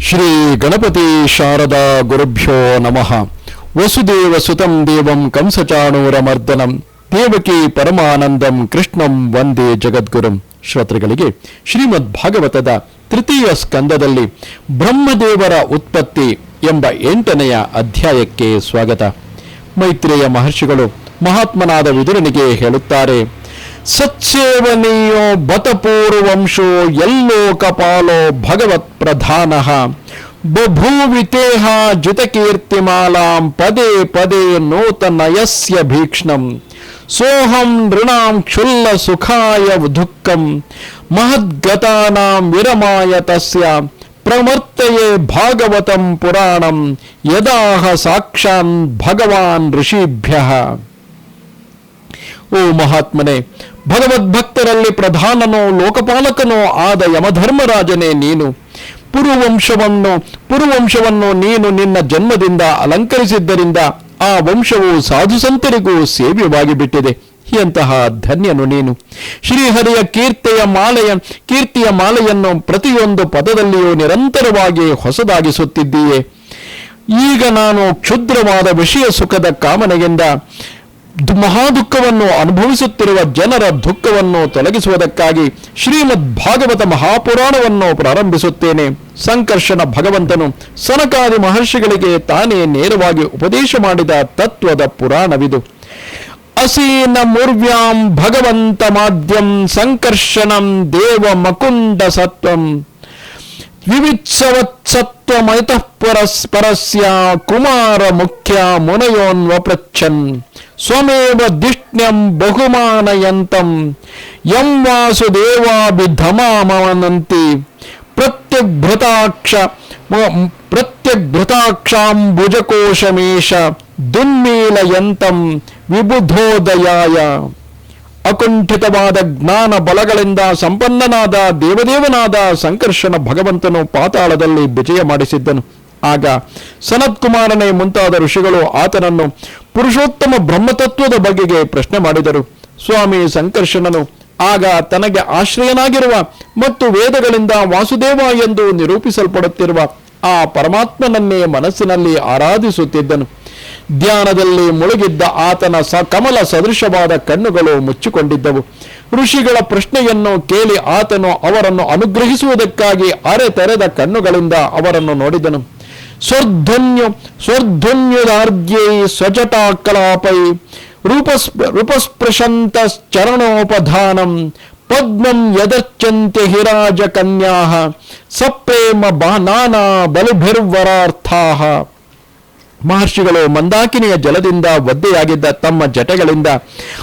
ಶ್ರೀ ಗಣಪತಿ ಶಾರದಾ ಗುರುಭ್ಯೋ ನಮಃ. ವಸುದೇವ ಸುತಂ ದೇವಂ ಕಂಸಚಾಣೂರ ಮರ್ದನಂ ದೇವಕಿ ಪರಮಾನಂದಂ ಕೃಷ್ಣಂ ವಂದೇ ಜಗದ್ಗುರುಂ. ಶ್ರೋತೃಗಳಿಗೆ ಶ್ರೀಮದ್ ಭಾಗವತದ ತೃತೀಯ ಸ್ಕಂದದಲ್ಲಿ ಬ್ರಹ್ಮದೇವರ ಉತ್ಪತ್ತಿ ಎಂಬ ಎಂಟನೆಯ ಅಧ್ಯಾಯಕ್ಕೆ ಸ್ವಾಗತ. ಮೈತ್ರೇಯ ಮಹರ್ಷಿಗಳು ಮಹಾತ್ಮನಾದ ವಿದುರನಿಗೆ ಹೇಳುತ್ತಾರೆ ಸತ್ಸೇವನೀಯೋ ಬತಪೂರ್ವಂಶೋ ಯಲ್ಲೋಕಪಾಲೋ ಭಗವತ್ ಪ್ರಧಾನ ಬಭೂವಿತೇಹ ಜಿತಕೀರ್ತಿಮಾಲಾಂ ಪದೇ ಪದೇ ನೂತನಯಸ್ಯ ಭೀಕ್ಷ್ಣಂ ಸೋಹಂ ನೃಣಾಂ ಕ್ಷುಲ್ಲ ಸುಖಾಯ ದುಃಖಂ ಮಹದ್ಗತಾನಾಂ ವಿರಮಾಯ ತಸ್ಯ ಪ್ರಮರ್ತಯೇ ಭಾಗವತಂ ಪುರಾಣಂ ಯದಾಹ ಸಾಕ್ಷಾನ್ ಭಗವಾನ್ ಋಷಿಭ್ಯಃ ಓ ಮಹಾತ್ಮನೇ ಭಗವದ್ಭಕ್ತರಲ್ಲಿ ಪ್ರಧಾನನೋ ಲೋಕಪಾಲಕನೋ ಆದ ಯಮಧರ್ಮರಾಜನೇ ನೀನು. ಪುರುವಂಶವನ್ನು ಪುರುವಂಶವನ್ನು ನೀನು ನಿನ್ನ ಜನ್ಮದಿಂದ ಅಲಂಕರಿಸಿದ್ದರಿಂದ ಆ ವಂಶವು ಸಾಧುಸಂತರಿಗೂ ಸೇವ್ಯವಾಗಿ ಬಿಟ್ಟಿದೆ ಎಂತಹ ಧನ್ಯನು ನೀನು. ಶ್ರೀಹರಿಯ ಕೀರ್ತಿಯ ಮಾಲೆಯ, ಕೀರ್ತಿಯ ಮಾಲೆಯನ್ನು ಪ್ರತಿಯೊಂದು ಪದದಲ್ಲಿಯೂ ನಿರಂತರವಾಗಿ ಹೊಸದಾಗಿಸುತ್ತಿದ್ದೀಯೇ. ಈಗ ನಾನು ಕ್ಷುದ್ರವಾದ ವಿಷಯ ಸುಖದ ಕಾಮನೆಯಿಂದ ದು- ಮಹಾದುಃಖವನ್ನು ಅನುಭವಿಸುತ್ತಿರುವ ಜನರ ದುಃಖವನ್ನು ತೊಲಗಿಸುವುದಕ್ಕಾಗಿ ಶ್ರೀಮದ್ ಭಾಗವತ ಮಹಾಪುರಾಣವನ್ನು ಪ್ರಾರಂಭಿಸುತ್ತೇನೆ. ಸಂಕರ್ಷಣ ಭಗವಂತನು ಸನಕಾದಿ ಮಹರ್ಷಿಗಳಿಗೆ ತಾನೇ ನೇರವಾಗಿ ಉಪದೇಶ ಮಾಡಿದ ತತ್ವದ ಪುರಾಣವಿದು. ಅಸೀನ ಮೂರ್ವ್ಯಾಂ ಭಗವಂತ ಮಾಧ್ಯಂ ಸಂಕರ್ಷಣಂ ದೇವ ಮಕುಂಡ ಸತ್ವಂ. ವಿವಿತ್ಸವತ್ಸತ್ವಮೈತಃ ಪರಸ್ಪರಸ್ಯ ಕುಮಾರ ಮುಖ್ಯ ಮುನಯೋನ್ವಪೃಚ್ಛನ್. ಸ್ವಮೇವ ದಿಷ್ಣ್ಯಂ ಬಹುಮಾನಯಂತಂ. ಯಂ ವಾಸುದೇವಾಭಿಧಮಾಮವನಂತಿ. ಪ್ರತ್ಯಭೃತಾಕ್ಷ ಮ- ಪ್ರತ್ಯಗ್ಭೃತಾಕ್ಷಾಂಬುಜಕೋಶಮೇಶ ದುನ್ಮೀಲಯಂತಂ ವಿಬುಧೋದಯಾಯ. ಅಕುಂಠಿತವಾದ ಜ್ಞಾನ ಬಲಗಳಿಂದ ಸಂಪನ್ನನಾದ ದೇವದೇವನಾದ ಸಂಕರ್ಷಣ ಭಗವಂತನು ಪಾತಾಳದಲ್ಲಿ ವಿಜಯ ಮಾಡಿಸಿದ್ದನು. ಆಗ ಸನತ್ ಕುಮಾರನೇ ಮುಂತಾದ ಋಷಿಗಳು ಆತನನ್ನು ಪುರುಷೋತ್ತಮ ಬ್ರಹ್ಮತತ್ವದ ಬಗೆಗೆ ಪ್ರಶ್ನೆ ಮಾಡಿದರು. ಸ್ವಾಮಿ ಸಂಕರ್ಷಣನು, ಆಗ ತನಗೆ ಆಶ್ರಯನಾಗಿರುವ ಮತ್ತು ವೇದಗಳಿಂದ ವಾಸುದೇವ ಎಂದು ನಿರೂಪಿಸಲ್ಪಡುತ್ತಿರುವ ಆ ಪರಮಾತ್ಮನನ್ನೇ ಮನಸ್ಸಿನಲ್ಲಿ ಆರಾಧಿಸುತ್ತಿದ್ದನು. ಧ್ಯಾನದಲ್ಲಿ ಮುಳುಗಿದ್ದ ಆತನ ಸ ಕಮಲ ಸದೃಶವಾದ ಕಣ್ಣುಗಳು ಮುಚ್ಚಿಕೊಂಡಿದ್ದವು. ಋಷಿಗಳ ಪ್ರಶ್ನೆಯನ್ನು ಕೇಳಿ ಆತನು ಅವರನ್ನು ಅನುಗ್ರಹಿಸುವುದಕ್ಕಾಗಿ ಅರೆ ತೆರೆದ ಕಣ್ಣುಗಳಿಂದ ಅವರನ್ನು ನೋಡಿದನು. ಸ್ವರ್ಧನ್ಯು ಸ್ವರ್ಧನ್ಯುದಾರ್ಗ್ಯೈ ಸ್ವಜಟಾಕಲಾಪೈ ರೂಪಸ್ ರೂಪಸ್ಪೃಶಂತ ಚರಣೋಪಧಾನಂ ಪದ್ಮಂ ಯದಚ್ಚಂತೆ ಹಿರಾಜ ಕನ್ಯಾ ಸಪ್ರೇಮ ಬಾ ನಾನಾ ಬಲಿಭಿರ್ವರಾರ್ಥಾಹ ಮಹರ್ಷಿಗಳು ಮಂದಾಕಿನಿಯ ಜಲದಿಂದ ಒದ್ದೆಯಾಗಿದ್ದ ತಮ್ಮ ಜಟೆಗಳಿಂದ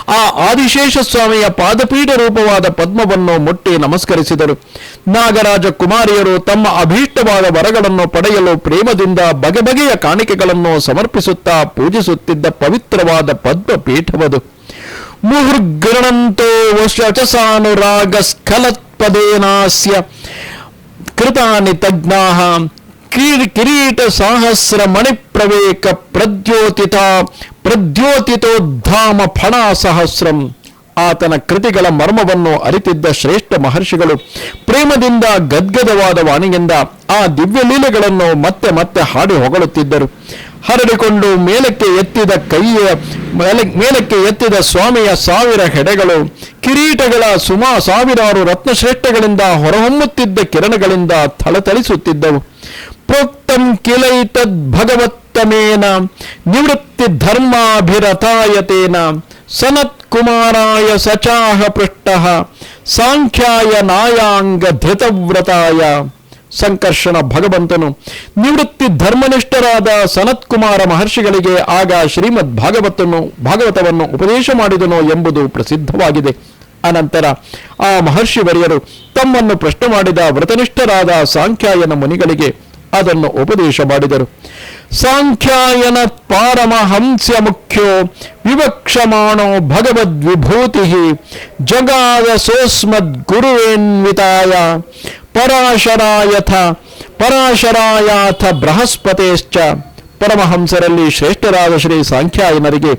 ಆ ಆದಿಶೇಷ ಸ್ವಾಮಿಯ ಪಾದಪೀಠ ರೂಪವಾದ ಪದ್ಮವನ್ನು ಮುಟ್ಟಿ ನಮಸ್ಕರಿಸಿದರು. ನಾಗರಾಜ ಕುಮಾರಿಯರು ತಮ್ಮ ಅಭೀಷ್ಟವಾದ ವರಗಳನ್ನು ಪಡೆಯಲು ಪ್ರೇಮದಿಂದ ಬಗೆ ಬಗೆಯ ಕಾಣಿಕೆಗಳನ್ನು ಸಮರ್ಪಿಸುತ್ತಾ ಪೂಜಿಸುತ್ತಿದ್ದ ಪವಿತ್ರವಾದ ಪದ್ಮಪೀಠವದು. ಮುಹುರ್ಗ್ರಣಂತೋ ವಶಸಾನುರಾಗ ಸ್ಖಲತ್ಪದೇನಾಸ್ಯ ಕೃತಾನಿ ತಜ್ಞಾಹ. ಕಿರೀ ಕಿರೀಟ ಸಹಸ್ರ ಮಣಿಪ್ರವೇಕ ಪ್ರದ್ಯೋತಿತ ಪ್ರದ್ಯೋತಿತೋದ್ಧಾಮ ಫಣಾ ಸಹಸ್ರಂ ಆತನ ಕೃತಿಗಳ ಮರ್ಮವನ್ನು ಅರಿತಿದ್ದ ಶ್ರೇಷ್ಠ ಮಹರ್ಷಿಗಳು ಪ್ರೇಮದಿಂದ ಗದ್ಗದವಾದ ವಾಣಿಯಿಂದ ಆ ದಿವ್ಯ ಲೀಲೆಗಳನ್ನು ಮತ್ತೆ ಮತ್ತೆ ಹಾಡಿ ಹೊಗಳುತ್ತಿದ್ದರು. ಹರಡಿಕೊಂಡು ಮೇಲಕ್ಕೆ ಎತ್ತಿದ ಕೈಯ, ಮೇಲೆ, ಮೇಲಕ್ಕೆ ಎತ್ತಿದ ಸ್ವಾಮಿಯ ಸಾವಿರ ಹೆಡೆಗಳು, ಕಿರೀಟಗಳ ಸುಮಾ ಸಾವಿರಾರು ರತ್ನಶ್ರೇಷ್ಠಗಳಿಂದ ಹೊರಹೊಮ್ಮುತ್ತಿದ್ದ ಕಿರಣಗಳಿಂದ ಥಳಥಳಿಸುತ್ತಿದ್ದವು. ಪ್ರೋಕ್ತಂ ಕಿಲೈತದ್ ಭಗವತ್ತಮೇನ ನಿವೃತ್ತಿ ಧರ್ಮಾಭಿರತಾಯತೇನ ಸನತ್ ಕುಮಾರಾಯ ಸಚಾಹ ಪೃಷ್ಟ ಸಾಂಖ್ಯಾಯ ನಾಯಾಂಗ ಧೃತವ್ರತಾಯ ಸಂಕರ್ಷಣ ಭಗವಂತನು. ನಿವೃತ್ತಿ ಧರ್ಮನಿಷ್ಠರಾದ ಸನತ್ಕುಮಾರ ಮಹರ್ಷಿಗಳಿಗೆ ಆಗ ಶ್ರೀಮದ್ ಭಾಗವತನು ಭಾಗವತವನ್ನು ಉಪದೇಶ ಮಾಡಿದನು ಎಂಬುದು ಪ್ರಸಿದ್ಧವಾಗಿದೆ. ಅನಂತರ ಆ ಮಹರ್ಷಿ ವರಿಯರು ತಮ್ಮನ್ನು ಪ್ರಶ್ನೆ ಮಾಡಿದ ವ್ರತನಿಷ್ಠರಾದ ಸಾಂಖ್ಯಾಯನ ಮುನಿಗಳಿಗೆ ಅದನ್ನು ಉಪದೇಶ ಮಾಡಿದರು. ಸಾಂಖ್ಯಾಯನ ಪಾರಮಹಂಸ್ಯ ಮುಖ್ಯೋ, ವಿವಕ್ಷಮಾಣೋ ಭಗವದ್ವಿಭೂತಿ ಜಗಾದ ಸೋಸ್ಮದ್ ಗುರುವೇನ್ವಿತಾಯ, ಪರಾಶರಾಯಥ, ಪರಾಶರಾಯಾಥ ಬೃಹಸ್ಪತೇಶ್ಚ. ಪರಮಹಂಸರಲ್ಲಿ ಶ್ರೇಷ್ಠರಾದ ಶ್ರೀ ಸಾಂಖ್ಯಾಯನರಿಗೆ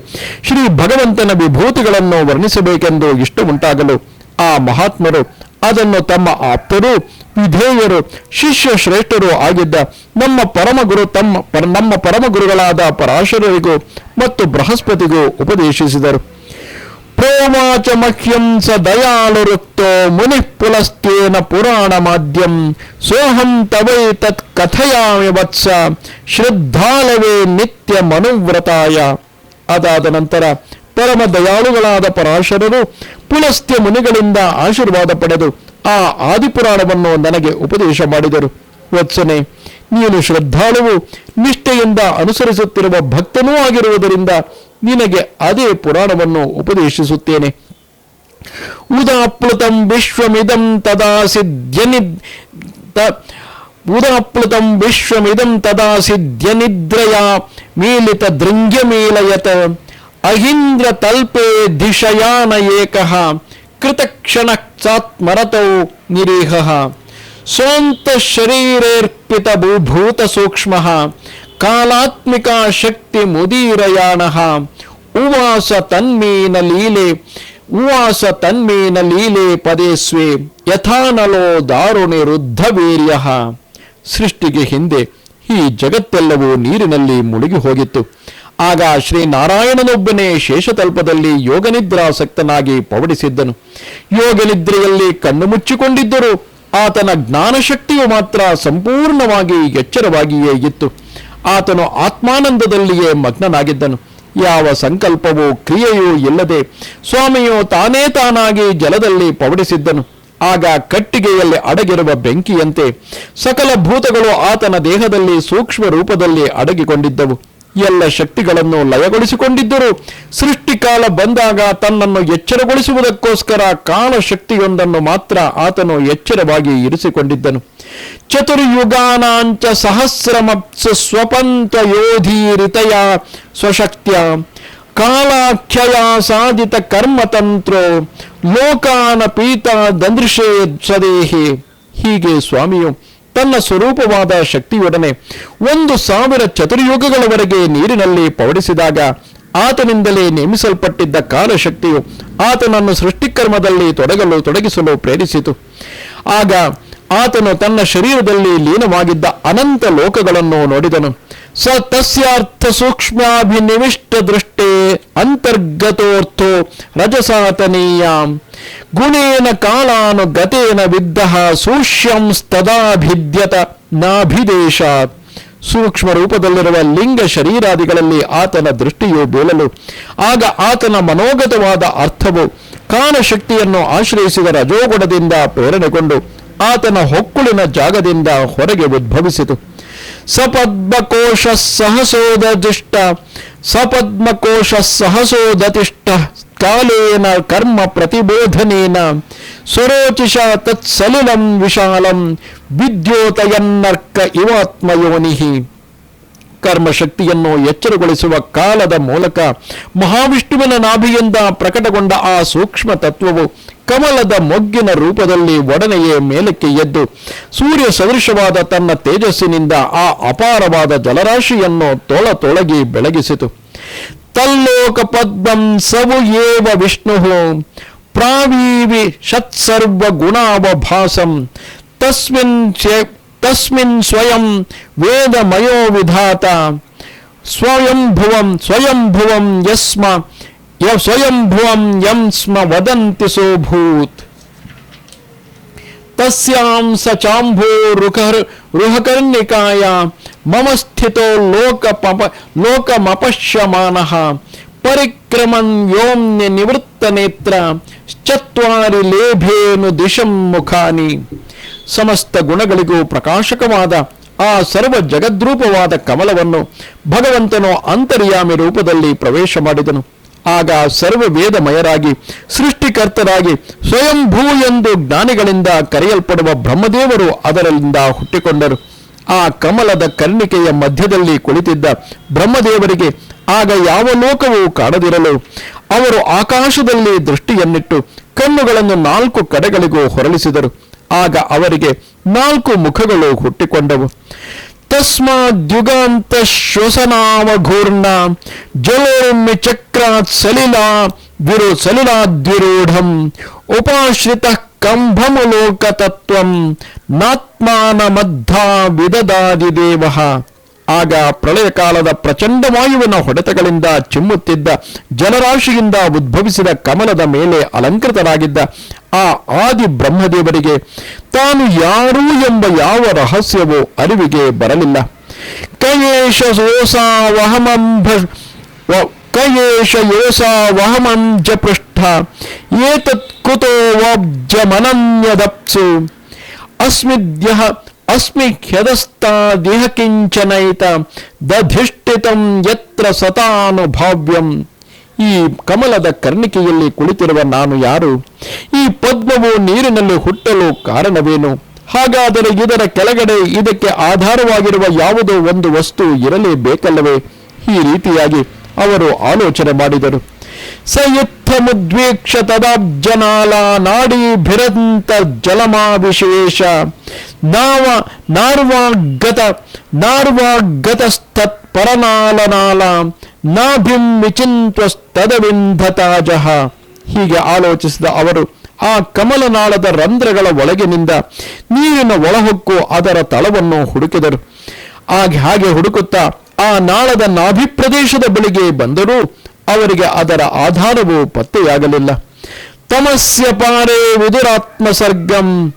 ಶ್ರೀ ಭಗವಂತನ ವಿಭೂತಿಗಳನ್ನು ವರ್ಣಿಸಬೇಕೆಂದು ಇಷ್ಟ ಉಂಟಾಗಲು ಆ ಮಹಾತ್ಮರು ಅದನ್ನು ತಮ್ಮ ಆಪ್ತರು ವಿಧೇಯರು ಶಿಷ್ಯ ಶ್ರೇಷ್ಠರು ಆಗಿದ್ದ ನಮ್ಮ ಪರಮಗುರು ತಮ್ಮ ನಮ್ಮ ಪರಮಗುರುಗಳಾದ ಪರಾಶರರಿಗೂ ಮತ್ತು ಬೃಹಸ್ಪತಿಗೂ ಉಪದೇಶಿಸಿದರು. ಪ್ರೋಮಾಚ ಮಹ್ಯಂ ಸ ದಯಾಳುರುಕ್ತೋ ಮುನಿ ಪುಲಸ್ತೇನ ಪುರಾಣ ಮಾಧ್ಯಂ ಸೋಹಂ ತವೈ ತತ್ ಕಥಯಾಮಿ ವತ್ಸ ಶ್ರದ್ಧಾಲವೇ ನಿತ್ಯ ಮನುವ್ರತಾಯ. ಅದಾದ ನಂತರ ಪರಮ ದಯಾಳುಗಳಾದ ಪರಾಶರರು ಪುಲಸ್ತ್ಯ ಮುನಿಗಳಿಂದ ಆಶೀರ್ವಾದ ಪಡೆದು ಆ ಆದಿಪುರಾಣವನ್ನು ನನಗೆ ಉಪದೇಶ ಮಾಡಿದರು. ವತ್ಸನೆ, ನೀನು ಶ್ರದ್ಧಾಳುವು, ನಿಷ್ಠೆಯಿಂದ ಅನುಸರಿಸುತ್ತಿರುವ ಭಕ್ತನೂ ಆಗಿರುವುದರಿಂದ ನಿನಗೆ ಅದೇ ಪುರಾಣವನ್ನು ಉಪದೇಶಿಸುತ್ತೇನೆ. ಉದಾಪ್ಲುತಂ ವಿಶ್ವಮಿದಂ ತದಾ ಸಿದ್ಧನಿ ಉದಾಪ್ಲುತಂ ವಿಶ್ವಮಿದಂ ತದಾ ಮೇಲಿತ ಮೀಲಿತ ದೃಂಗ್ಯಮೀಲಯತ, ಅಹಿಂದ್ರ ತಲ್ಪೇ ದಿಶಯಾನ ಏಕಃ ಕೃತಕ್ಷಣ ಸಾತ್ಮರತೌ ನಿರೀಹ. ಸ್ವಂತ ಶರೀರೇರ್ಪಿತ ಭೂಭೂತ ಸೂಕ್ಷ್ಮ ಕಾಲಾತ್ಮಿಕ ಶಕ್ತಿ ಮುದೀರಯಾಣ ಉವಾಸ ತನ್ಮೀನ ಲೀಲೆ, ಉವಾಸ ತನ್ಮೀನ ಲೀಲೆ ಪದೇ ಸ್ವೇ, ಯಥಾನಲೋ ದಾರುಣಿ ವೀರ್ಯ ಸೃಷ್ಟಿಗೆ ಹಿಂದೆ ಈ ಜಗತ್ತೆಲ್ಲವೂ ನೀರಿನಲ್ಲಿ ಮುಳುಗಿ ಹೋಗಿತ್ತು. ಆಗ ಶ್ರೀ ನಾರಾಯಣನೊಬ್ಬನೇ ಶೇಷತಲ್ಪದಲ್ಲಿ ಯೋಗನಿದ್ರಾಸಕ್ತನಾಗಿ ಪವಡಿಸಿದ್ದನು. ಯೋಗನಿದ್ರೆಯಲ್ಲಿ ಕಣ್ಣು ಮುಚ್ಚಿಕೊಂಡಿದ್ದರು. ಆತನ ಜ್ಞಾನಶಕ್ತಿಯು ಮಾತ್ರ ಸಂಪೂರ್ಣವಾಗಿ ಎಚ್ಚರವಾಗಿಯೇ ಇತ್ತು. ಆತನು ಆತ್ಮಾನಂದದಲ್ಲಿಯೇ ಮಗ್ನನಾಗಿದ್ದನು. ಯಾವ ಸಂಕಲ್ಪವೂ ಕ್ರಿಯೆಯೂ ಇಲ್ಲದೆ ಸ್ವಾಮಿಯು ತಾನೇ ತಾನಾಗಿ ಜಲದಲ್ಲಿ ಪವಡಿಸಿದ್ದನು. ಆಗ ಕಟ್ಟಿಗೆಯಲ್ಲಿ ಅಡಗಿರುವ ಬೆಂಕಿಯಂತೆ ಸಕಲ ಭೂತಗಳು ಆತನ ದೇಹದಲ್ಲಿ ಸೂಕ್ಷ್ಮ ರೂಪದಲ್ಲಿ ಅಡಗಿಕೊಂಡಿದ್ದವು. ಎಲ್ಲ ಶಕ್ತಿಗಳನ್ನು ಲಯಗೊಳಿಸಿಕೊಂಡಿದ್ದರು. ಸೃಷ್ಟಿಕಾಲ ಬಂದಾಗ ತನ್ನನ್ನು ಎಚ್ಚರಗೊಳಿಸುವುದಕ್ಕೋಸ್ಕರ ಕಾಲಶಕ್ತಿಯೊಂದನ್ನು ಮಾತ್ರ ಆತನು ಎಚ್ಚರವಾಗಿ ಇರಿಸಿಕೊಂಡಿದ್ದನು. ಚತುರ್ಯುಗಾನಾಂಚ ಸಹಸ್ರಮಪ್ಸು ಸ್ವಪಂತ ಯೋಧೀರಿತಯ ಸ್ವಶಕ್ತ್ಯ ಕಾಲಾಖ್ಯಯ ಸಾಧಿತ ಕರ್ಮತಂತ್ರೋ ಲೋಕಾನ ಪೀತ ದಂದೃಶೇ ಸದೇಹಿ ಹೀಗೆ ಸ್ವಾಮಿಯು ತನ್ನ ಸ್ವರೂಪವಾದ ಶಕ್ತಿಯೊಡನೆ ಒಂದು ಸಾವಿರ ಚತುರ್ಯುಗಗಳವರೆಗೆ ನೀರಿನಲ್ಲಿ ಪವಡಿಸಿದಾಗ ಆತನಿಂದಲೇ ನೇಮಿಸಲ್ಪಟ್ಟಿದ್ದ ಕಾಲಶಕ್ತಿಯು ಆತನನ್ನು ಸೃಷ್ಟಿಕರ್ಮದಲ್ಲಿ ತೊಡಗಲು ತೊಡಗಿಸಲು ಪ್ರೇರಿಸಿತು. ಆಗ ಆತನು ತನ್ನ ಶರೀರದಲ್ಲಿ ಲೀನವಾಗಿದ್ದ ಅನಂತ ಲೋಕಗಳನ್ನು ನೋಡಿದನು. ತಸ್ಯಾರ್ಥ ಸೂಕ್ಷ್ಮಾಭಿನಿವಿಷ್ಟ ದೃಷ್ಟೇ ಅಂತರ್ಗತೋರ್ಥೋ ರಜಸಾತನೀಯ ಗುಣೇನ ಕಾಲಾನು ಗತೇನ ವಿದ್ದ ಸೂಷ್ಯಂಸ್ತದಾಭಿದ್ಯತ ನಾಭಿದೇಶಾತ್ ಸೂಕ್ಷ್ಮ ರೂಪದಲ್ಲಿರುವ ಲಿಂಗ ಶರೀರಾದಿಗಳಲ್ಲಿ ಆತನ ದೃಷ್ಟಿಯು ಬೀಳಲು, ಆಗ ಆತನ ಮನೋಗತವಾದ ಅರ್ಥವು ಕಾಲಶಕ್ತಿಯನ್ನು ಆಶ್ರಯಿಸಿದ ರಜೋಗುಣದಿಂದ ಪ್ರೇರಣೆಗೊಂಡು ಆತನ ಹೊಕ್ಕುಳಿನ ಜಾಗದಿಂದ ಹೊರಗೆ ಉದ್ಭವಿಸಿತು. ಸಪದ್ಮಕೋಶ ಸಹಸೋದತಿಷ್ಠ ಸಪದ್ಮಕೋಶ ಸಹಸೋದತಿಷ್ಠ ಕಾಲೇನ ಕರ್ಮ ಪ್ರತಿಬೋಧನೇನ, ಸುರೋಚಿಷ ತತ್ಸಲಿಲಂ ವಿಶಾಲಂ, ವಿದ್ಯೋತಯನ್ನರ್ಕ ಇವಾತ್ಮಯೋನಿಹಿ. ಕರ್ಮಶಕ್ತಿಯನ್ನು ಎಚ್ಚರಗೊಳಿಸುವ ಕಾಲದ ಮೂಲಕ ಮಹಾವಿಷ್ಣುವಿನ ನಾಭಿಯಿಂದ ಪ್ರಕಟಗೊಂಡ ಆ ಸೂಕ್ಷ್ಮ ತತ್ವವು ಕಮಲದ ಮೊಗ್ಗಿನ ರೂಪದಲ್ಲಿ ಒಡನೆಯೇ ಮೇಲಕ್ಕೆ ಎದ್ದು ಸೂರ್ಯ ಸದೃಶವಾದ ತನ್ನ ತೇಜಸ್ಸಿನಿಂದ ಆ ಅಪಾರವಾದ ಜಲರಾಶಿಯನ್ನು ತೊಳ ತೊಳಗಿ ಬೆಳಗಿಸಿತು. ತಲ್ಲೋಕ ಪದ್ಮಂ ಸವು ಏವ ವಿಷ್ಣು ಪ್ರಾವೀವಿ ಷತ್ಸರ್ವ ಗುಣಾವಭಾಸಂ ತಸ್ಮಿನ್ ತಸ್ಮಿನ್ ಸ್ವಯಂ ವೇದಮಯೋ ವಿಧಾತ. ಸ್ವಯಂಭುವಂ ಸ್ವಯಂಭುವಂ ಯಸ್ಮ ಯ ಸ್ವಯಂಭುವಂ ಯಂ ಸ್ಮ ವದಂತಿ ಸೋಭೂತ್ ತಸ್ಯಾಂ ಸ ಚಾಂಭೋ ರುಖರ್ ರುಹಕರ್ಣಿಕಾಯ ಮಮ ಸ್ಥಿತೋ ಲೋಕ ಪಪ ಲೋಕಮಪಶ್ಯಮಾನಃ ಪರಿಕ್ರಮನ್ ವ್ಯೋಮ್ಯ ನಿವೃತ್ತ ನೇತ್ರ ಚತ್ವಾರಿ ಲೇಭೇನು ದಿಶಂ ಮುಖಾನಿ ಸಮಸ್ತ ಗುಣಗಳಿಗೂ ಪ್ರಕಾಶಕವಾದ ಆ ಸರ್ವ ಜಗದ್ರೂಪವಾದ ಕಮಲವನ್ನು ಭಗವಂತನು ಅಂತರ್ಯಾಮಿ ರೂಪದಲ್ಲಿ ಪ್ರವೇಶ ಮಾಡಿದನು. ಆಗ ಸರ್ವ ವೇದಮಯರಾಗಿ ಸೃಷ್ಟಿಕರ್ತರಾಗಿ ಸ್ವಯಂಭೂ ಎಂದು ಜ್ಞಾನಿಗಳಿಂದ ಕರೆಯಲ್ಪಡುವ ಬ್ರಹ್ಮದೇವರು ಅದರಿಂದ ಹುಟ್ಟಿಕೊಂಡರು. ಆ ಕಮಲದ ಕರ್ಣಿಕೆಯ ಮಧ್ಯದಲ್ಲಿ ಕುಳಿತಿದ್ದ ಬ್ರಹ್ಮದೇವರಿಗೆ ಆಗ ಯಾವ ಲೋಕವೂ ಕಾಣದಿರಲು ಅವರು ಆಕಾಶದಲ್ಲಿ ದೃಷ್ಟಿಯನ್ನಿಟ್ಟು ಕಣ್ಣುಗಳನ್ನು ನಾಲ್ಕು ಕಡೆಗಳಿಗೂ ಹೊರಳಿಸಿದರು. ಆಗ ಅವರಿಗೆ ನಾಲ್ಕು ಮುಖಗಳು ಹುಟ್ಟಿಕೊಂಡವು. तस्माद्युगांत श्वसनावघूर्ण जलोम चक्रात् सलिला, विरो सलिला द्विरोढ़ उपाश्रित कंभम सलिलाद्विरूढम् उपाश्रितः कम्भमुलोकतत्त्वम् नात्मानमद्धा विददादिदेवः। ಆಗ ಪ್ರಳಯ ಕಾಲದ ಪ್ರಚಂಡ ವಾಯುವಿನ ಹೊಡೆತಗಳಿಂದ ಚಿಮ್ಮುತ್ತಿದ್ದ ಜಲರಾಶಿಯಿಂದ ಉದ್ಭವಿಸಿದ ಕಮಲದ ಮೇಲೆ ಅಲಂಕೃತರಾಗಿದ್ದ ಆ ಆದಿ ಬ್ರಹ್ಮದೇವರಿಗೆ ತಾನು ಯಾರು ಎಂಬ ಯಾವ ರಹಸ್ಯವೂ ಅರಿವಿಗೆ ಬರಲಿಲ್ಲ. ಕಯೇಶ ಸೋಸಾ ವಹಮಂ ಕಯೇಶ ಯೋಸಾವಹಮಂಜ ಪೃಷ್ಠ ಏತತ್ ಕುತೋ ವಾಬ್ಜಮನನ್ಯದಪ್ಸು. ಅಸ್ಮಿದ್ಯಃ ಅಸ್ಮಿ ಹ್ಯದಸ್ತಾ ದೇಹಕಿಂಚನೈತ ದಧಿಷ್ಠಿತಂ ಯತ್ರ ಸತಾನುಭಾವ್ಯಂ ಈ ಕಮಲದ ಕರ್ಣಿಕೆಯಲ್ಲಿ ಕುಳಿತಿರುವ ನಾನು ಯಾರು? ಈ ಪದ್ಮವು ನೀರಿನಲ್ಲಿ ಹುಟ್ಟಲು ಕಾರಣವೇನು? ಹಾಗಾದರೆ ಇದರ ಕೆಳಗಡೆ ಇದಕ್ಕೆ ಆಧಾರವಾಗಿರುವ ಯಾವುದೋ ಒಂದು ವಸ್ತು ಇರಲೇಬೇಕಲ್ಲವೇ? ಈ ರೀತಿಯಾಗಿ ಅವರು ಆಲೋಚನೆ ಮಾಡಿದರು. ಸಯುತ್ಥ ಮುದ್ವೀಕ್ಷ ತದಾಬ್ಜನಾಲ ನಾಡೀಭಿರಂತ ಜಲಮಾವಿಶೇಷ. ನಾವ ನಾರ್ವಾಗತ ನಾರ್ವಾಗತಸ್ತತ್ ಪರನಾಲನಾಲ ನಾಭಿಂ ವಿಚಿಂತ್ವಸ್ತದವಿಂಧತಾಜಃ. ಹೀಗೆ ಆಲೋಚಿಸಿದ ಅವರು ಆ ಕಮಲನಾಳದ ರಂಧ್ರಗಳ ಒಳಗಿನಿಂದ ನೀರಿನ ಒಳಹೊಕ್ಕು ಅದರ ತಳವನ್ನು ಹುಡುಕಿದರು. ಆಗ ಹಾಗೆ ಹುಡುಕುತ್ತಾ ಆ ನಾಳದ ನಾಭಿ ಪ್ರದೇಶದ ಬಳಿಗೆ ಬಂದರೂ ಅವರಿಗೆ ಅದರ ಆಧಾರವು ಪತ್ತೆಯಾಗಲಿಲ್ಲ. ತಮಸ್ಯ ಪಾರೇ ವಿದುರಾತ್ಮ ಸರ್ಗಂ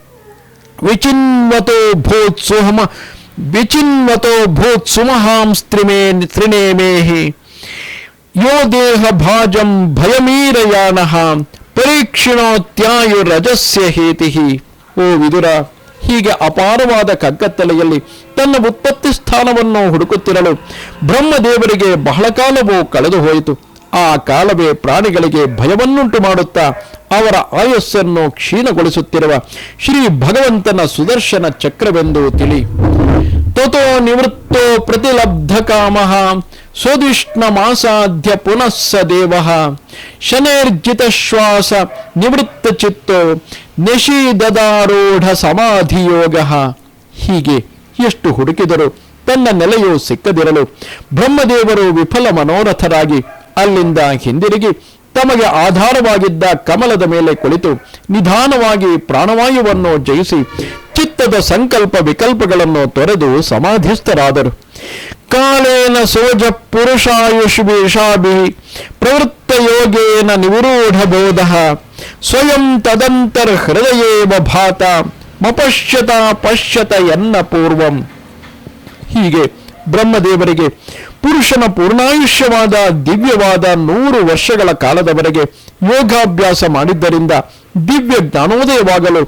ವಿಚಿನ್ವತೋ ಭೂತ್ ಸುಹಮ, ವಿಚಿನ್ವತೋ ಭೂತ್ ಸುಮಹಾಂ ಸ್ತ್ರಿಮೇ ತ್ರಿನೇಮೇಹಿ ಯೋ ದೇಹ ಭಾಜಂ ಭಯಮೀರಯಾನ, ಪರೀಕ್ಷಿಣೋತ್ಯಾಯು ರಜಸ್ಯ ಹೇತಿ ಓ ವಿದುರ, ಹೀಗೆ ಅಪಾರವಾದ ಕಗ್ಗತ್ತಲೆಯಲ್ಲಿ ತನ್ನ ಉತ್ಪತ್ತಿ ಸ್ಥಾನವನ್ನು ಹುಡುಕುತ್ತಿರಲು ಬ್ರಹ್ಮದೇವರಿಗೆ ಬಹಳ ಕಾಲವೂ ಕಳೆದು ಹೋಯಿತು ಆ ಕಾಲವೇ ಪ್ರಾಣಿಗಳಿಗೆ ಭಯವನ್ನುಂಟು ಮಾಡುತ್ತಾ ಅವರ ಆಯಸ್ಸನ್ನು ಕ್ಷೀಣಗೊಳಿಸುತ್ತಿರುವ ಶ್ರೀ ಭಗವಂತನ ಸುದರ್ಶನ ಚಕ್ರವೆಂದು ತಿಳಿ. ತೋತೋ ನಿವೃತ್ತೋ ಪ್ರತಿಲಬ್ಧ ಕಾಮ ಸೋದಿಷ್ಣ ಮಾಸಾಧ್ಯ ಪುನಃ ಸ ದೇವ. ಶನೇರ್ಜಿತ ಶ್ವಾಸ ನಿವೃತ್ತ ಚಿತ್ತೋ, ನಿಶೀದದಾರೂಢ ಸಮಾಧಿಯೋಗ. ಹೀಗೆ ಎಷ್ಟು ಹುಡುಕಿದರು ತನ್ನ ನೆಲೆಯು ಸಿಕ್ಕದಿರಲು ಬ್ರಹ್ಮದೇವರು ವಿಫಲ ಮನೋರಥರಾಗಿ ಅಲ್ಲಿಂದ ಹಿಂದಿರುಗಿ ತಮಗೆ ಆಧಾರವಾಗಿದ್ದ ಕಮಲದ ಮೇಲೆ ಕುಳಿತು ನಿಧಾನವಾಗಿ ಪ್ರಾಣವಾಯುವನ್ನು ಜಯಿಸಿ ಚಿತ್ತದ ಸಂಕಲ್ಪ ವಿಕಲ್ಪಗಳನ್ನು ತೊರೆದು ಸಮಾಧಿಸ್ಥರಾದರು. ಕಾಲೇನ ಸೋಜ ಪುರುಷಾಯುಷಿಷಾಭಿ ಪ್ರವೃತ್ತ ಯೋಗೇನ ನಿವೃಢ ಬೋಧ. ಸ್ವಯಂ ತದಂತರ್ ಹೃದಯೇವ ಭಾತ, ಮಪಶ್ಯತ ಪಶ್ಯತ ಎನ್ನ ಪೂರ್ವಂ. ಹೀಗೆ ಬ್ರಹ್ಮದೇವರಿಗೆ ಪುರುಷನ ಪೂರ್ಣಾಯುಷ್ಯವಾದ ದಿವ್ಯವಾದ ನೂರು ವರ್ಷಗಳ ಕಾಲದವರೆಗೆ ಯೋಗಾಭ್ಯಾಸ ಮಾಡಿದ್ದರಿಂದ ದಿವ್ಯ ಜ್ಞಾನೋದಯವಾಗಲು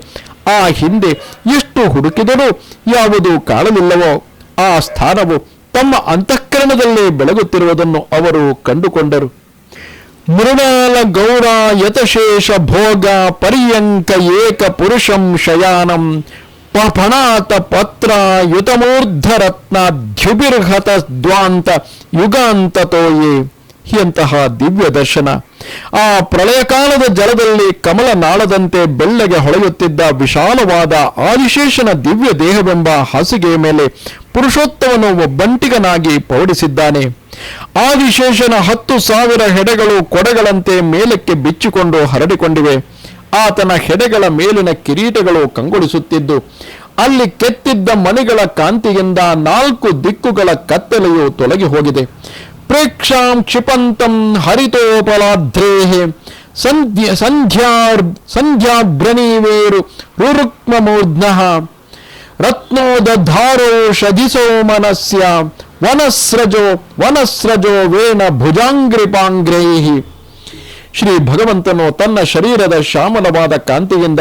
ಆ ಹಿಂದೆ ಎಷ್ಟು ಹುಡುಕಿದರೂ ಯಾವುದು ಕಾಣಲಿಲ್ಲವೋ ಆ ಸ್ಥಾನವು ತಮ್ಮ ಅಂತಃಕರಣದಲ್ಲೇ ಬೆಳಗುತ್ತಿರುವುದನ್ನು ಅವರು ಕಂಡುಕೊಂಡರು. ಮೃಣಾಲ ಗೌರ ಯತಶೇಷ ಭೋಗ ಪರ್ಯಂಕ ಏಕ ಪುರುಷಂ ಶಯಾನಂ ಪ- ಪತ್ರ ಯುತಮೂರ್ಧರತ್ನಾಧ್ಯುಬಿರ್ಹತ ದ್ವಾಂತ ಯುಗಾಂತತೋಯೇ ಎಂತಹ ದಿವ್ಯ ದರ್ಶನ. ಆ ಪ್ರಳಯಕಾಲದ ಜಲದಲ್ಲಿ ಕಮಲ ನಾಳದಂತೆ ಬೆಳ್ಳಗೆ ಹೊಳೆಯುತ್ತಿದ್ದ ವಿಶಾಲವಾದ ಆದಿಶೇಷನ ದಿವ್ಯ ದೇಹವೆಂಬ ಹಾಸಿಗೆಯ ಮೇಲೆ ಪುರುಷೋತ್ತಮನು ಒಬ್ಬಂಟಿಗನಾಗಿ ಪೌಡಿಸಿದ್ದಾನೆ. ಆದಿಶೇಷನ ಹತ್ತು ಸಾವಿರ ಹೆಡೆಗಳು ಕೊಡೆಗಳಂತೆ ಮೇಲಕ್ಕೆ ಬಿಚ್ಚಿಕೊಂಡು ಹರಡಿಕೊಂಡಿವೆ. ಆತನ ಹೆಡೆಗಳ ಮೇಲಿನ ಕಿರೀಟಗಳು ಕಂಗೊಳಿಸುತ್ತಿದ್ದು, ಅಲ್ಲಿ ಕೆತ್ತಿದ್ದ ಮನೆಗಳ ಕಾಂತಿಯಿಂದ ನಾಲ್ಕು ದಿಕ್ಕುಗಳ ಕತ್ತಲೆಯು ತೊಲಗಿ ಹೋಗಿದೆ ಪ್ರೇಕ್ಷಾಂ ಕ್ಷಿಪಂತಂ ಹರಿತೋಪಲಾಧ್ರೇಹೆ ಸಂಧ್ಯ ಸಂಧ್ಯಾ ಸಂಧ್ಯಾಭ್ರನೀವೇರು ರುರುಕ್ಮಮೂರ್ಧ್ನಃ. ರತ್ನೋದಧಾರೋಷಧಿಸೋ ಮನಸ್ಯ ವನಸ್ರಜೋ ವನಸ್ರಜೋ ವೇಣ ಭುಜಾಂಗ್ರಿಪಾಂಗ್ರೈಹಿ. ಶ್ರೀ ಭಗವಂತನು ತನ್ನ ಶರೀರದ ಶ್ಯಾಮಲವಾದ ಕಾಂತಿಯಿಂದ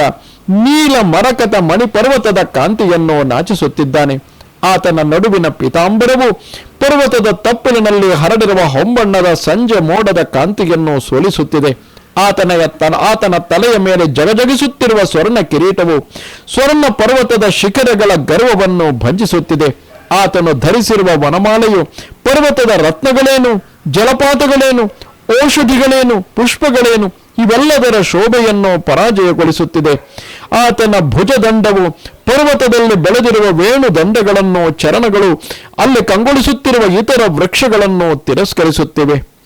ನೀಲ ಮರಕತ ಮಣಿಪರ್ವತದ ಕಾಂತಿಯನ್ನು ನಾಚಿಸುತ್ತಿದ್ದಾನೆ. ಆತನ ನಡುವಿನ ಪೀತಾಂಬರವು ಪರ್ವತದ ತಪ್ಪಲಿನಲ್ಲಿ ಹರಡಿರುವ ಹೊಂಬಣ್ಣದ ಸಂಜೆ ಮೋಡದ ಕಾಂತಿಯನ್ನು ಸೋಲಿಸುತ್ತಿದೆ. ಆತನ ತನ- ಆತನ ತಲೆಯ ಮೇಲೆ ಜಗಜಗಿಸುತ್ತಿರುವ ಸ್ವರ್ಣ ಕಿರೀಟವು ಸ್ವರ್ಣ ಪರ್ವತದ ಶಿಖರಗಳ ಗರ್ವವನ್ನು ಭಂಜಿಸುತ್ತಿದೆ. ಆತನು ಧರಿಸಿರುವ ವನಮಾಲೆಯು ಪರ್ವತದ ರತ್ನಗಳೇನು, ಜಲಪಾತಗಳೇನು ಔಷಧಿಗಳೇನು, ಪುಷ್ಪಗಳೇನು, ಇವೆಲ್ಲದರ ಶೋಭೆಯನ್ನು ಪರಾಜಯಗೊಳಿಸುತ್ತಿದೆ. ಆತನ ಭುಜದಂಡವು ಪರ್ವತದಲ್ಲಿ ಬೆಳೆದಿರುವ ವೇಣು ದಂಡಗಳನ್ನು ಚರಣಗಳು, ಅಲ್ಲಿ ಕಂಗೊಳಿಸುತ್ತಿರುವ ಇತರ ವೃಕ್ಷಗಳನ್ನು ತಿರಸ್ಕರಿಸುತ್ತಿವೆ.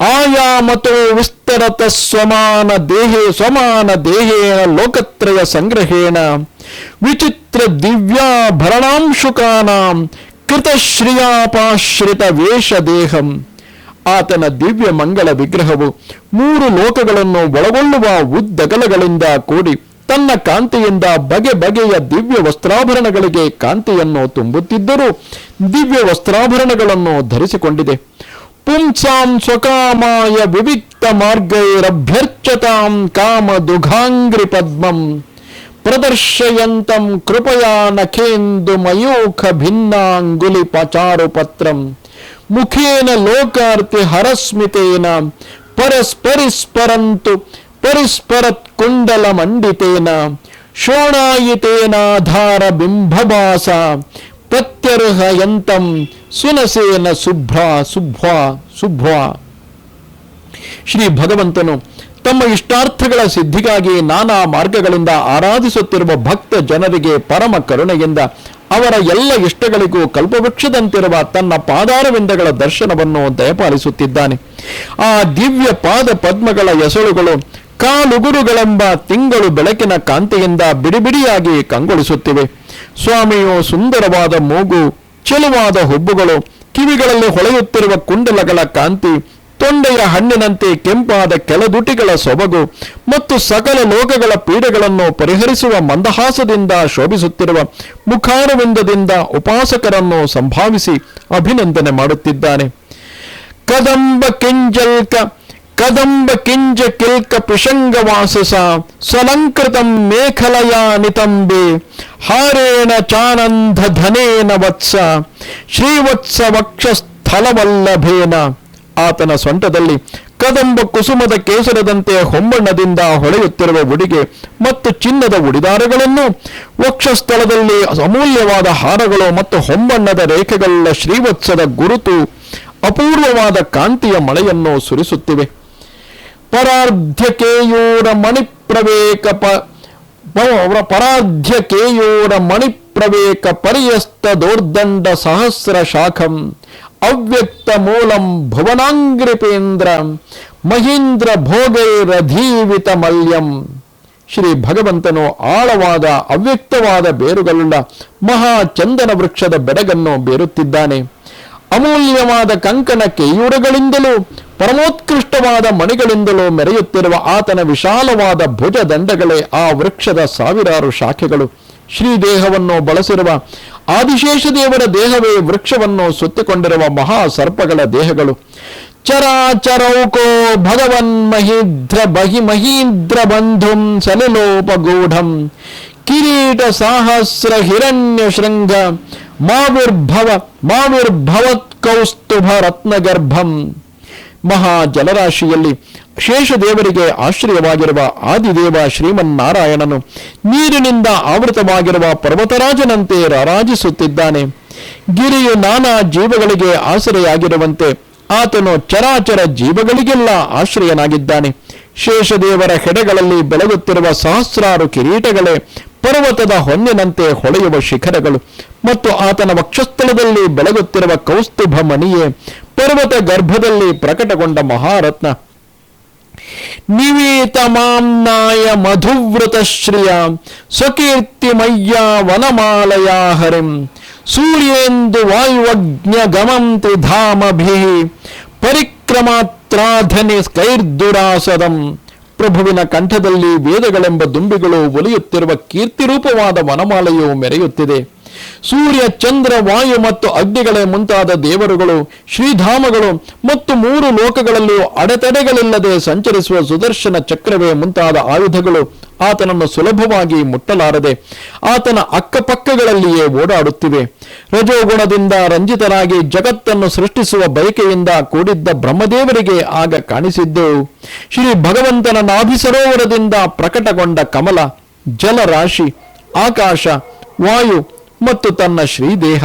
ಆಯಾಮತೋ ವಿಸ್ತರತ ಸ್ವಮಾನ ದೇಹೇ, ಸ್ವಮಾನ ದೇಹೇನ ಲೋಕತ್ರಯ ಸಂಗ್ರಹೇಣ. ವಿಚಿತ್ರ ದಿವ್ಯಾಭರಣಾಂಶುಕಾನಾಂ ಕೃತಶ್ರಿಯಾಪಾಶ್ರಿತ ವೇಷ ದೇಹಂ. ಆತನ ದಿವ್ಯ ಮಂಗಳ ವಿಗ್ರಹವು ಮೂರು ಲೋಕಗಳನ್ನು ಒಳಗೊಳ್ಳುವ ಉದ್ದಗಲಗಳಿಂದ ಕೂಡಿ ತನ್ನ ಕಾಂತಿಯಿಂದ ಬಗೆ ಬಗೆಯ ದಿವ್ಯ ವಸ್ತ್ರಾಭರಣಗಳಿಗೆ ಕಾಂತಿಯನ್ನು ತುಂಬುತ್ತಿದ್ದರೂ ದಿವ್ಯ ವಸ್ತ್ರಾಭರಣಗಳನ್ನು ಧರಿಸಿಕೊಂಡಿದೆ. ಪುಂಸಾಂ ಸ್ವಕಾಮಾಯ ವಿವಿಕ್ತ ಮಾರ್ಗೈರಭ್ಯರ್ಚತಾಂ ಕಾಮ ದುಘಾಂಗ್ರಿ ಪದ್ಮಂ ಪ್ರದರ್ಶಯಂತಂ ಕೃಪಯಾ ನಖೇಂದು ಮಯೂಖ ಭಿನ್ನಾಂಗುಲಿ ಪಚಾರು मुखेन लोकार्पि हरस्मितेन परस्परिस्परन्तु परिस्परत् कुण्डलमण्डितेन शोणायितेनाधारबिम्भभासा प्रत्यर्हयन्तं सुनसेन शुभ्रा शुभ्वा शुभ्वा श्री भगवन्तनु ತಮ್ಮ ಇಷ್ಟಾರ್ಥಗಳ ಸಿದ್ಧಿಗಾಗಿ ನಾನಾ ಮಾರ್ಗಗಳಿಂದ ಆರಾಧಿಸುತ್ತಿರುವ ಭಕ್ತ ಜನರಿಗೆ ಪರಮ ಕರುಣೆಯಿಂದ ಅವರ ಎಲ್ಲ ಇಷ್ಟಗಳಿಗೂ ಕಲ್ಪವೃಕ್ಷದಂತಿರುವ ತನ್ನ ಪಾದಾರವಿಂದಗಳ ದರ್ಶನವನ್ನು ದಯಪಾಲಿಸುತ್ತಿದ್ದಾನೆ. ಆ ದಿವ್ಯ ಪಾದ ಪದ್ಮಗಳ ಎಸಳುಗಳು ಕಾಲುಗುರುಗಳೆಂಬ ತಿಂಗಳು ಬೆಳಕಿನ ಕಾಂತಿಯಿಂದ ಬಿಡಿಬಿಡಿಯಾಗಿ ಕಂಗೊಳಿಸುತ್ತಿವೆ. ಸ್ವಾಮಿಯು ಸುಂದರವಾದ ಮೂಗು, ಚೆಲುವಾದ ಹುಬ್ಬುಗಳು, ಕಿವಿಗಳಲ್ಲಿ ಹೊಳೆಯುತ್ತಿರುವ ಕುಂಡಲಗಳ ಕಾಂತಿ ತೊಂಡೆಯ ಹಣ್ಣಿನಂತೆ ಕೆಂಪಾದ ಕೆಳದುಟಿಗಳ ಸೊಬಗು ಮತ್ತು ಸಕಲ ಲೋಕಗಳ ಪೀಡೆಗಳನ್ನು ಪರಿಹರಿಸುವ ಮಂದಹಾಸದಿಂದ ಶೋಭಿಸುತ್ತಿರುವ ಮುಖಾರವಿಂದದಿಂದ ಉಪಾಸಕರನ್ನು ಸಂಭಾವಿಸಿ ಅಭಿನಂದನೆ ಮಾಡುತ್ತಿದ್ದಾನೆ. ಕದಂಬ ಕಿಂಜಲ್ಕ, ಕದಂಬ ಕಿಂಜ ಕಿಲ್ಕ ಪಿಶಂಗವಾಸಸ ಸ್ವಲಂಕೃತ ಮೇಖಲಯ ನಿತಂಬೆ ಹಾರೇಣ ಚಾನಂದ ಧನೇನ ವತ್ಸ ಶ್ರೀವತ್ಸ ವಕ್ಷಸ್ಥಲವಲ್ಲಭೇನ ಆತನ ಸೊಂಟದಲ್ಲಿ ಕದಂಬ ಕುಸುಮದ ಕೇಸರದಂತೆ ಹೊಂಬಣ್ಣದಿಂದ ಹೊಳೆಯುತ್ತಿರುವ ಉಡಿಗೆ ಮತ್ತು ಚಿನ್ನದ ಉಡಿದಾರಗಳನ್ನು ವಕ್ಷಸ್ಥಳದಲ್ಲಿ ಅಮೂಲ್ಯವಾದ ಹಾರಗಳು ಮತ್ತು ಹೊಂಬಣ್ಣದ ರೇಖೆಗಳ ಶ್ರೀವತ್ಸದ ಗುರುತು ಅಪೂರ್ವವಾದ ಕಾಂತಿಯ ಮಳೆಯನ್ನು ಸುರಿಸುತ್ತಿವೆ. ಪರಾರ್ಧ್ಯಕೇಯೋರ ಮಣಿಪ್ರವೇಕ ಪ ಪ- ಪರಾರ್ಧ್ಯ ಕೇಯೂರ ಮಣಿಪ್ರವೇಕ ಪರಿಯಸ್ತ ದೋರ್ದಂಡ ಸಹಸ್ರ ಶಾಖಂ ಅವ್ಯಕ್ತ ಮೂಲಂ ಭುವನಾಂಗ್ರಿಪೇಂದ್ರ ಮಹೀಂದ್ರ ಭೋಗೈರಧೀವಿತ ಮಲ್ಯಂ. ಶ್ರೀ ಭಗವಂತನು ಆಳವಾದ ಅವ್ಯಕ್ತವಾದ ಬೇರುಗಳುಳ್ಳ ಮಹಾ ಚಂದನ ವೃಕ್ಷದ ಬೆಡಗನ್ನು ಬೇರುತ್ತಿದ್ದಾನೆ. ಅಮೂಲ್ಯವಾದ ಕಂಕಣ ಕೇಯೂರಗಳಿಂದಲೂ ಪರಮೋತ್ಕೃಷ್ಟವಾದ ಮಣಿಗಳಿಂದಲೂ ಮೆರೆಯುತ್ತಿರುವ ಆತನ ವಿಶಾಲವಾದ ಭುಜದಂಡಗಳೇ ಆ ವೃಕ್ಷದ ಸಾವಿರಾರು ಶಾಖೆಗಳು. ಶ್ರೀದೇಹವನ್ನು ಬಳಸಿರುವ ಆದಿಶೇಷ ದೇವರ ದೇಹವೇ ವೃಕ್ಷವನ್ನು ಸುತ್ತಿಕೊಂಡಿರುವ ಮಹಾ ಸರ್ಪಗಳ ದೇಹಗಳು. ಚರಾಚರೌಕೋ ಭಗವನ್ ಮಹೀಧ್ರ ಬಹಿ ಮಹೀಂದ್ರ ಬಂಧುಂ ಸಲಿಲೋಪಗೂಢಂ ಕಿರೀಟ ಸಾಹಸ್ರ ಹಿರಣ್ಯ ಶೃಂಗ ಮಾವಿರ್ಭವ ಮಾವಿರ್ಭವತ್ ಕೌಸ್ತುಭ ರತ್ನಗರ್ಭಂ. ಮಹಾ ಜಲರಾಶಿಯಲ್ಲಿ ಶೇಷದೇವರಿಗೆ ಆಶ್ರಯವಾಗಿರುವ ಆದಿದೇವ ಶ್ರೀಮನ್ನಾರಾಯಣನು ನೀರಿನಿಂದ ಆವೃತವಾಗಿರುವ ಪರ್ವತರಾಜನಂತೆ ರಾರಾಜಿಸುತ್ತಿದ್ದಾನೆ. ಗಿರಿಯು ನಾನಾ ಜೀವಗಳಿಗೆ ಆಸರೆಯಾಗಿರುವಂತೆ ಆತನು ಚರಾಚರ ಜೀವಗಳಿಗೆಲ್ಲ ಆಶ್ರಯನಾಗಿದ್ದಾನೆ. ಶೇಷದೇವರ ಹೆಡೆಗಳಲ್ಲಿ ಬೆಳಗುತ್ತಿರುವ ಸಹಸ್ರಾರು ಕಿರೀಟಗಳೇ ಪರ್ವತದ ಹೊನ್ನಿನಂತೆ ಹೊಳೆಯುವ ಶಿಖರಗಳು ಮತ್ತು ಆತನ ವಕ್ಷಸ್ಥಳದಲ್ಲಿ ಬೆಳಗುತ್ತಿರುವ ಕೌಸ್ತುಭ ಮಣಿಯೇ ಪರ್ವತ ಗರ್ಭದಲ್ಲಿ ಪ್ರಕಟಗೊಂಡ ಮಹಾರತ್ನ. ನಿವೀತಮಾಂನಾಯ ಮಧುವೃತ ಶ್ರಿಯ ಸ್ವಕೀರ್ತಿಮಯ್ಯ ವನಮಾಲಯ ಹರಿಂ. ಸೂರ್ಯೇಂದು ವಾಯುವಜ್ಞ ಗಮಂತಿ ಧಾಮಭಿ. ಪರಿಕ್ರಮಾತ್ರಾಧನೆ ಸ್ಕೈರ್ದುರಾಸದಂ. ಪ್ರಭುವಿನ ಕಂಠದಲ್ಲಿ ವೇದಗಳೆಂಬ ದುಂಬಿಗಳು ಒಲಿಯುತ್ತಿರುವ ಕೀರ್ತಿರೂಪವಾದ ವನಮಾಲೆಯು ಮೆರೆಯುತ್ತಿದೆ. ಸೂರ್ಯ, ಚಂದ್ರ, ವಾಯು ಮತ್ತು ಅಗ್ನಿಗಳೇ ಮುಂತಾದ ದೇವರುಗಳು, ಶ್ರೀಧಾಮಗಳು ಮತ್ತು ಮೂರು ಲೋಕಗಳಲ್ಲೂ ಅಡೆತಡೆಗಳಿಲ್ಲದೆ ಸಂಚರಿಸುವ ಸುದರ್ಶನ ಚಕ್ರವೇ ಮುಂತಾದ ಆಯುಧಗಳು ಆತನನ್ನು ಸುಲಭವಾಗಿ ಮುಟ್ಟಲಾರದೆ ಆತನ ಅಕ್ಕಪಕ್ಕಗಳಲ್ಲಿಯೇ ಓಡಾಡುತ್ತಿವೆ. ರಜೋಗುಣದಿಂದ ರಂಜಿತರಾಗಿ ಜಗತ್ತನ್ನು ಸೃಷ್ಟಿಸುವ ಬಯಕೆಯಿಂದ ಕೂಡಿದ್ದ ಬ್ರಹ್ಮದೇವರಿಗೆ ಆಗ ಕಾಣಿಸಿದ್ದು, ಶ್ರೀ ಭಗವಂತನ ನಾಭಿ ಸರೋವರದಿಂದ ಪ್ರಕಟಗೊಂಡ ಕಮಲ, ಜಲರಾಶಿ, ಆಕಾಶ, ವಾಯು ಮತ್ತು ತನ್ನ ಶ್ರೀದೇಹ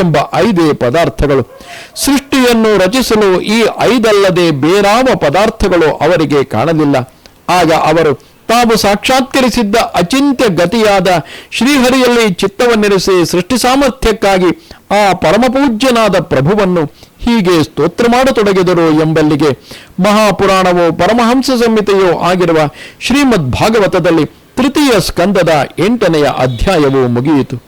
ಎಂಬ ಐದೇ ಪದಾರ್ಥಗಳು. ಸೃಷ್ಟಿಯನ್ನು ರಚಿಸಲು ಈ ಐದಲ್ಲದೆ ಬೇರಾವ ಪದಾರ್ಥಗಳು ಅವರಿಗೆ ಕಾಣಲಿಲ್ಲ. ಆಗ ಅವರು ತಾವು ಸಾಕ್ಷಾತ್ಕರಿಸಿದ್ದ ಅಚಿಂತ್ಯ ಗತಿಯಾದ ಶ್ರೀಹರಿಯಲ್ಲಿ ಚಿತ್ತವನ್ನಿರಿಸಿ ಸೃಷ್ಟಿ ಸಾಮರ್ಥ್ಯಕ್ಕಾಗಿ ಆ ಪರಮಪೂಜ್ಯನಾದ ಪ್ರಭುವನ್ನು ಹೀಗೆ ಸ್ತೋತ್ರ ಮಾಡತೊಡಗಿದರು ಎಂಬಲ್ಲಿಗೆ ಮಹಾಪುರಾಣವು ಪರಮಹಂಸ ಸಂಹಿತೆಯೋ ಆಗಿರುವ ಶ್ರೀಮದ್ ಭಾಗವತದಲ್ಲಿ ತೃತೀಯ ಸ್ಕಂದದ ಎಂಟನೆಯ ಅಧ್ಯಾಯವು ಮುಗಿಯಿತು.